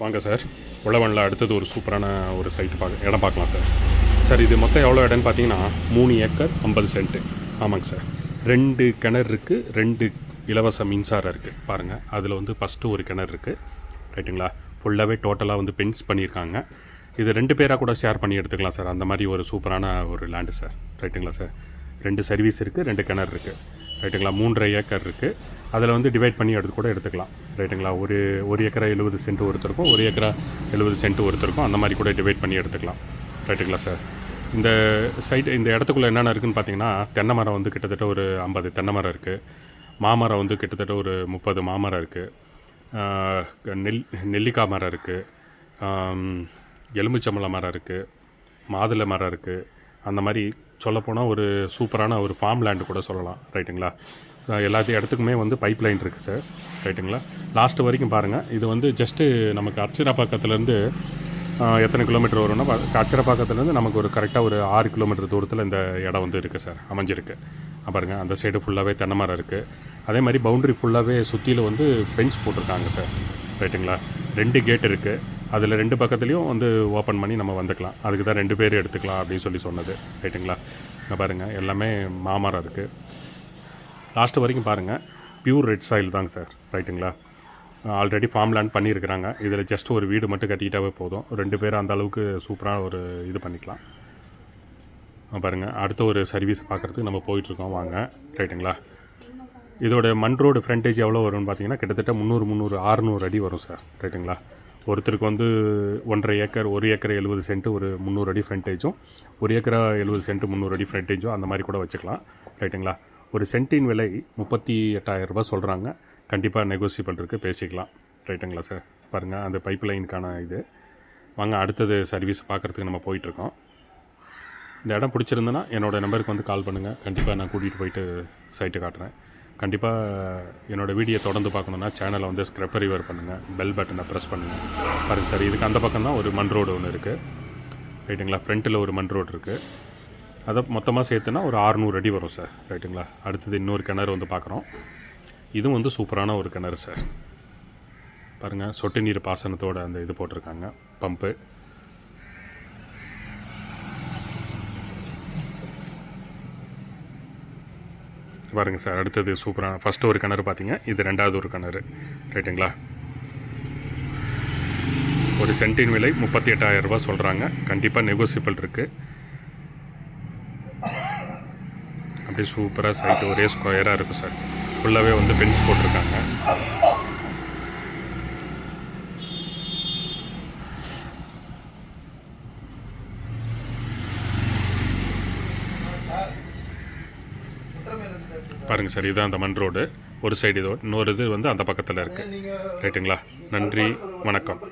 வாங்க சார். உழவனில் அடுத்தது ஒரு சூப்பரான ஒரு சைட்டு பார்க்க இடம் பார்க்கலாம் சார். சார் இது மொத்தம் எவ்வளோ இடம்னு பார்த்தீங்கன்னா மூணு ஏக்கர் ஐம்பது சென்ட்டு ஆமாங்க சார். ரெண்டு கிணறு இருக்குது ரெண்டு இலவச மின்சாரம் இருக்குது பாருங்கள் அதில் வந்து ஃபஸ்ட்டு ஒரு கிணறு இருக்குது ரைட்டுங்களா ஃபுல்லாகவே டோட்டலாக வந்து பென்ஸ் பண்ணியிருக்காங்க. இது ரெண்டு பேராக கூட ஷேர் பண்ணி எடுத்துக்கலாம் சார். அந்த மாதிரி ஒரு சூப்பரான ஒரு லேண்டு சார். ரைட்டுங்களா சார்? ரெண்டு சர்வீஸ் இருக்குது ரெண்டு கிணறு இருக்குது ரைட்டுங்களா மூன்றரை ஏக்கர் இருக்குது அதில் வந்து டிவைட் பண்ணி எடுத்து கூட எடுத்துக்கலாம். ரைட்டுங்களா ஒரு ஒரு ஏக்கரா எழுபது சென்ட் ஒருத்தருக்கும் ஒரு ஏக்கரா எழுபது சென்ட் ஒருத்தருக்கும் அந்த மாதிரி கூட டிவைட் பண்ணி எடுத்துக்கலாம். ரைட்டுங்களா சார் இந்த சைட் இந்த இடத்துக்குள்ளே என்னென்ன இருக்குதுன்னு பார்த்தீங்கன்னா தென்னை மரம் வந்து கிட்டத்தட்ட ஒரு ஐம்பது தென்னை மரம் இருக்குது மாமரம் வந்து கிட்டத்தட்ட ஒரு முப்பது மாமரம் இருக்குது நெல் நெல்லிக்காய் மரம் இருக்குது எலுமிச்சம்பழம் மரம் இருக்குது மாதுளை மரம் இருக்குது அந்த மாதிரி சொல்லப்போனால் ஒரு சூப்பரான ஒரு ஃபார்ம் லேண்டு கூட சொல்லலாம். ரைட்டுங்களா எல்லாத்தையும் இடத்துக்குமே வந்து பைப் லைன் இருக்குது சார் ரைட்டுங்களா லாஸ்ட் வரைக்கும் பாருங்கள் இது வந்து ஜஸ்ட்டு நமக்கு அர்ச்சனாப்பாக்கத்துலேருந்து எத்தனை கிலோமீட்டர் வரும்னா பா- அர்ச்சனாப்பாக்கத்துலேருந்து நமக்கு ஒரு கரெக்டாக ஒரு ஆறு கிலோமீட்டர் தூரத்தில் இந்த இடம் வந்து இருக்குது சார் அமைஞ்சிருக்கு. பாருங்கள் அந்த சைடு ஃபுல்லாகவே தென்னை மரம் இருக்குது அதே மாதிரி பவுண்ட்ரி ஃபுல்லாகவே சுற்றியில் வந்து பெஞ்ச் போட்டிருக்காங்க சார் ரைட்டுங்களா ரெண்டு கேட் இருக்குது அதில் ரெண்டு பக்கத்துலேயும் வந்து ஓப்பன் பண்ணி நம்ம வந்துக்கலாம். அதுக்கு தான் ரெண்டு பேர் எடுத்துக்கலாம் அப்படின்னு சொல்லி சொன்னது. ரைட்டுங்களா இங்கே பாருங்கள் எல்லாமே மாமரம் இருக்குது லாஸ்ட் வரைக்கும் பாருங்கள் பியூர் ரெட் சாயில் தாங்க சார் ரைட்டுங்களா ஆல்ரெடி ஃபார்ம் லேண்ட் பண்ணியிருக்கிறாங்க இதில் ஜஸ்ட் ஒரு வீடு மட்டும் கட்டிக்கிட்டாவே போதும். ரெண்டு பேரும் அந்த அளவுக்கு சூப்பராக ஒரு இது பண்ணிக்கலாம். பாருங்கள் அடுத்த ஒரு சர்வீஸ் பார்க்குறதுக்கு நம்ம போயிட்டுருக்கோம். வாங்க. ரைட்டுங்களா இதோட மண் ரோடு ஃப்ரண்டேஜ் எவ்வளோ வரும்னு பார்த்தீங்கன்னா கிட்டத்தட்ட முந்நூறு முந்நூறு ஆறுநூறு அடி வரும் சார். ரைட்டுங்களா ஒருத்தருக்கு வந்து ஒன்றரை ஏக்கர் ஒரு ஏக்கர் எழுபது சென்ட் ஒரு முந்நூறு அடி ஃப்ரண்டேஜும் ஒரு ஏக்கரா எழுபது சென்ட் முந்நூறு அடி ஃப்ரண்டேஜும் அந்த மாதிரி கூட வச்சுக்கலாம். ரைட்டுங்களா ஒரு சென்ட்டின் விலை முப்பத்தி எட்டாயிரம் ரூபாய் சொல்கிறாங்க கண்டிப்பாக நெகோசியபிள் இருக்குது பேசிக்கலாம். ரைட்டுங்களா சார் பாருங்கள் அந்த பைப் லைனுக்கான இது. வாங்க அடுத்தது சர்வீஸ் பார்க்குறதுக்கு நம்ம போயிட்டுருக்கோம். இந்த இடம் பிடிச்சிருந்ததுன்னா என்னோடய நம்பருக்கு வந்து கால் பண்ணுங்கள் கண்டிப்பாக நான் கூட்டிகிட்டு போயிட்டு சைட்டு காட்டுறேன். கண்டிப்பாக என்னோடய வீடியோ தொடர்ந்து பார்க்கணுன்னா சேனலை வந்து ஸ்க்ரப் ரிவர் பண்ணுங்கள் பெல் பட்டனை ப்ரெஸ் பண்ணுங்கள் பாருங்கள் சார் இதுக்கு அந்த பக்கம் தான் ஒரு மண் ரோடு ஒன்று இருக்குது ரைட்டுங்களா ஃப்ரண்ட்டில் ஒரு மண் ரோடு இருக்குது அதை மொத்தமாக சேர்த்துனா ஒரு 600 அடி வரும் சார். ரைட்டுங்களா? அடுத்தது இன்னொரு கிணறு வந்து பார்க்குறோம். இதுவும் வந்து சூப்பரான ஒரு கிணறு சார். பாருங்கள் சொட்டு நீர் பாசனத்தோட அந்த இது போட்டிருக்காங்க. பம்பு. பாருங்கள் சார். அடுத்தது சூப்பரான ஃபஸ்ட்டு ஒரு கிணறு பார்த்தீங்க இது ரெண்டாவது ஒரு கிணறு. ரைட்டுங்களா? ஒரு சென்ட்டின் விலை முப்பத்தி எட்டாயிரரூபா சொல்கிறாங்க கண்டிப்பாக நெகோசியபிள் இருக்குது அப்படியே சூப்பராக சைட்டு ஒரே ஸ்கொயராக இருக்கும் சார் ஃபுல்லாகவே வந்து பென்ஸ் போட்டிருக்காங்க. பாருங்கள் சார் இதுதான் அந்த மண் ரோடு ஒரு சைடு இது இன்னொரு இது வந்து அந்த பக்கத்தில் இருக்குது ரைட்டுங்களா நன்றி வணக்கம்.